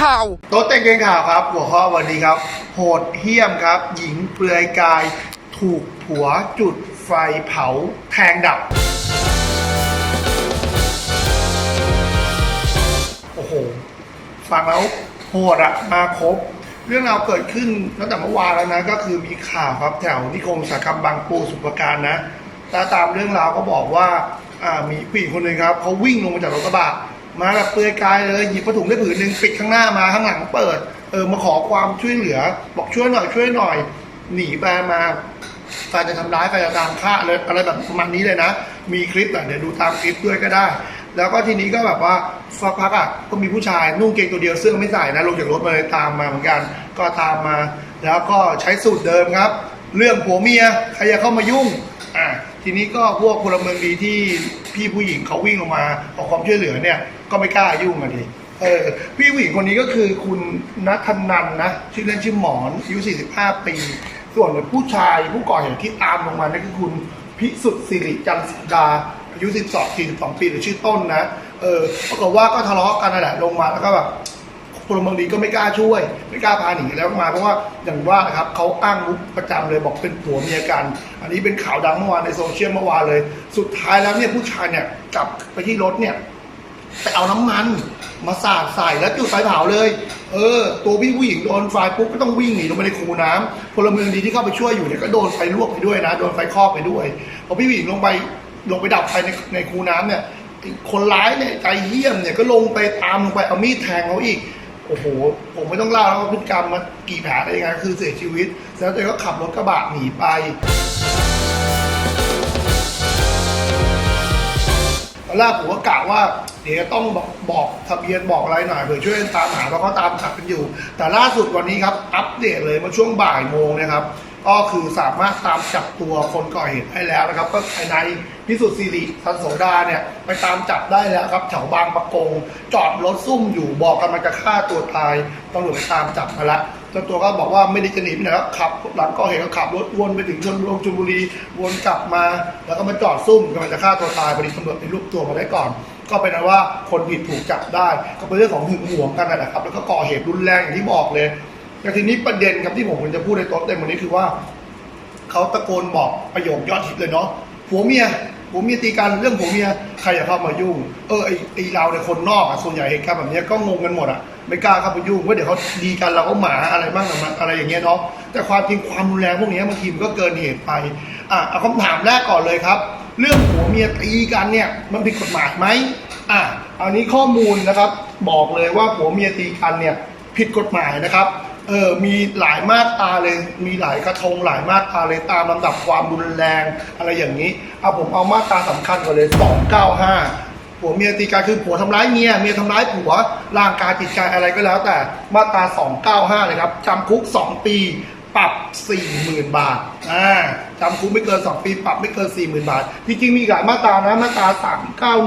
ข่าว โต๊ะเต็งเกงข่าวครับ หัวข้อวันนี้ครับ โหดเหี้ยมครับ หญิงเปลือยกาย ถูกผัวจุดไฟเผาแทงดับ โอ้โห ฟังแล้วโหดอะมาครบ เรื่องราวเกิดขึ้นตั้งแต่เมื่อวานแล้วนะ ก็คือมีข่าวครับแถวนิคมอุตสาหกรรมบางปูสุปการนะถ้าตามเรื่องราวก็บอกว่าอ่ามีผู้หญิงคนหนึ่งครับเขาวิ่งลงมาจากรถกระบะ มาแบบเปลือยกายเลยหยิบผ้าถุงได้ผืนหนึ่งปิดข้างหน้ามาข้างหลังเปิด เออมาขอความช่วยเหลือ บอกช่วยหน่อยช่วยหน่อย หนีไปมาแฟนจะทำร้ายแฟนจะตามฆ่าเลยอะไรแบบประมาณนี้เลยนะ มีคลิปอะเดี๋ยวดูตามคลิปด้วยก็ได้ แล้วก็ทีนี้ก็แบบว่าสักพักอะก็มีผู้ชายนุ่งเกงตัวเดียวเสื้อไม่ใส่นะลงจากรถมาเลยตามมาเหมือนกัน ก็ตามมา แล้วก็ใช้สูตรเดิมครับ เรื่องผัวเมียใครจะเข้ามายุ่ง ทีนี้ก็พวกพลเมืองดีที่พี่ผู้หญิงเขาวิ่งลงมาขอความช่วยเหลือเนี่ยก็ไม่กล้ายุ่งกันดิเออพี่ผู้หญิงคนนี้ก็คือคุณนัทนันนะชื่อเล่นชื่อหมอนอายุ 45 ปี ส่วนผู้ชายผู้ก่อเหตุที่ตามลงมานั่นคือคุณพิสุทธิ์สิริจันทร์สิดาอายุ 12 42 ปีหรือชื่อต้นนะ เออปรากฏว่าก็ทะเลาะกันนั่นแหละลงมาแล้วก็แบบ พลเมืองดีก็ไม่กล้าช่วย ไม่กล้าพาหนีแล้วมาเพราะว่าอย่างว่านะครับเขาอ้างมุกประจำเลยบอกเป็นผัวเมียกัน อันนี้เป็นข่าวดังเมื่อวานในโซเชียลเมื่อวานเลย สุดท้ายแล้วเนี่ยผู้ชายเนี่ยกลับไปที่รถเนี่ยไปเอาน้ำมันมาสาดใส่แล้วจุดไฟเผาเลย เออ ตัวพี่ผู้หญิงโดนไฟปุ๊บก็ต้องวิ่งหนีลงไปในคูน้ำพลเมืองดีที่เข้าไปช่วยอยู่เนี่ยก็โดนไฟลวกไปด้วยนะ โดนไฟคอกไปด้วยพอพี่ผู้หญิงลงไปลงไปดับไฟในในคูน้ำเนี่ยคนร้ายเนี่ยใจเหี้ยมเนี่ยก็ลงไปตามลงไปเอามีดแทงเขาอีก โอ้โห ผมไม่ต้องเล่าแล้วว่าพฤติกรรมมันกี่แผลอะไรยังไงคือเสียชีวิต แล้วตัวเองก็ขับรถกระบะหนีไป ตอนแรกผมก็กะว่า เดี๋ยวจะต้องบอกบอกทะเบียนบอกอะไรหน่อยเผื่อช่วยตามหาเพราะเขาตามจับกันอยู่ แต่ล่าสุดวันนี้ครับ อัปเดตเลยเมื่อช่วงบ่ายโมงนะครับ ก็คือสามารถตามจับตัวคนก่อเหตุได้แล้วนะครับ ก็ภายในพิสุทธิ์สิริทันโสดาเนี่ยไปตามจับได้แล้วครับแถวบางปะกง จอดรถซุ่มอยู่บอกกันมันจะฆ่าตัวตายตำรวจไปตามจับมาแล้วเจ้าตัวก็บอกว่าไม่ได้จะหนีไปไหนแล้วขับ หลังก่อเหตุก็ขับรถวนไปถึงชนบุรีชลบุรีวนกลับมา แล้วก็มาจอดซุ่มกำลังจะฆ่าตัวตายพอดีตำรวจไปรวบตัวมาได้ก่อนก็เป็นนะว่าคนผิดถูกจับได้ ก็เป็นเรื่องของหึงหวงกันนั่นแหละครับแล้วก็ก่อเหตุรุนแรงอย่างที่บอกเลย แต่ทีนี้ประเด็นครับที่ผมควรจะพูดในโต๊ะเต็มวันนี้คือว่าเขาตะโกนบอกประโยคยอดฮิตเลยเนาะผัวเมียผัวเมียตีกันเรื่องผัวเมียใครจะเข้ามายุ่ง เออไอไอเราเนี่ยคนนอกอะส่วนใหญ่เหตุการณ์แบบนี้ก็งงกันหมดอะไม่กล้าเข้าไปยุ่งว่าเดี๋ยวเขาดีกันเราก็หมาอะไรบ้างอะไรอย่างเงี้ยเนาะแต่ความจริงความรุนแรงพวกนี้บางทีมันก็เกินเหตุไปอะเอาคำถามแรกก่อนเลยครับ เรื่องผัวเมียตีกันเนี่ยมันผิดกฎหมายไหมอะอันนี้ข้อมูลนะครับ บอกเลยว่าผัวเมียตีกันเนี่ยผิดกฎหมายนะครับ เออมีหลายมาตราเลย มีหลายกระทงหลายมาตราเลยตามลำดับความรุนแรง อะไรอย่างนี้เอาผมเอามาตราสำคัญก่อนเลย 295ผัวเมียตีกันคือผัวทำร้ายเมียเมียทำร้ายผัวร่างกายจิตใจอะไรก็แล้วแต่มาตรา 295 เลยครับจำคุก 2 ปี ปรับ 40,000 บาทอ่าจำคุกไม่เกิน 2 ปี ปรับไม่เกิน 40,000 บาท ที่จริงมีหลายมาตรานะ มาตรา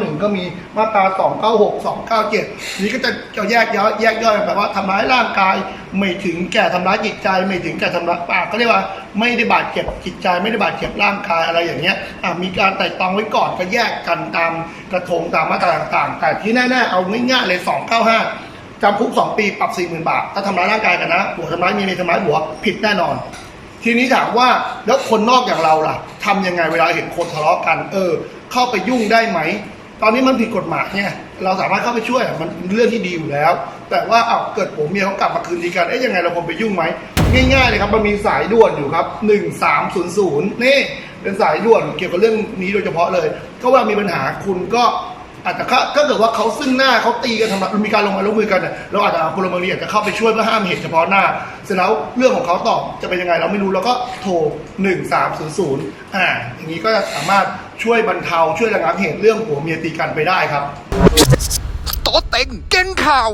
391 ก็มี มาตรา 296 297 นี่ก็จะจะแยกย่อยแยกย่อยแบบว่าทำร้ายร่างกาย ไม่ถึงแก่ทำร้ายจิตใจ ไม่ถึงแก่ทำร้ายปากก็เรียกว่าไม่ได้บาดเจ็บจิตใจ ไม่ได้บาดเจ็บร่างกายอะไรอย่างเงี้ยอะมีการไต่ตองไว้ก่อนก็แยกกันตามกระทงตามมาตราต่างๆ แต่ที่แน่ๆเอาง่ายๆเลย 295 จำคุก2ปีปรับ40,000บาท ถ้าทำร้ายร่างกายกันนะผัวทำร้ายมียเมีทำร้ายผัวผิดแน่นอน ทีนี้ถามว่าแล้วคนนอกอย่างเราล่ะทำยังไงเวลาเห็นคนทะเลาะกัน เออ เข้าไปยุ่งได้ไหม ตอนนี้มันผิดกฎหมายเนี่ยเราสามารถเข้าไปช่วยมันเรื่องที่ดีอยู่แล้ว แต่ว่าเอาเกิดผมเมียเขากลับมาคืนดีกันเอ๊ยยังไงเราควรไปยุ่งไหมง่ายๆเลยครับมันมีสายด่วนอยู่ครับ 1300นี่เป็นสายด่วนเกี่ยวกับเรื่องนี้โดยเฉพาะเลย ก็วลามีปัญหาคุณก็ อาจจะถ้าเกิดว่าเขาซึ่งหน้าเขาตีกันทำร้ายมีการลงมาลงมือกันเนี่ยเราอาจจะเอาพลเมืองดีอาจจะเข้าไปช่วยเพื่อห้ามเหตุเฉพาะหน้า เสร็จแล้วเรื่องของเขาตอบจะเป็นยังไงเราไม่รู้เราก็โทร 1300อ่าอย่างนี้ก็จะสามารถช่วยบรรเทาช่วยระงับเหตุเรื่องผัวเมียตีกันไปได้ครับโต๊ะเต็งเก่งข่าว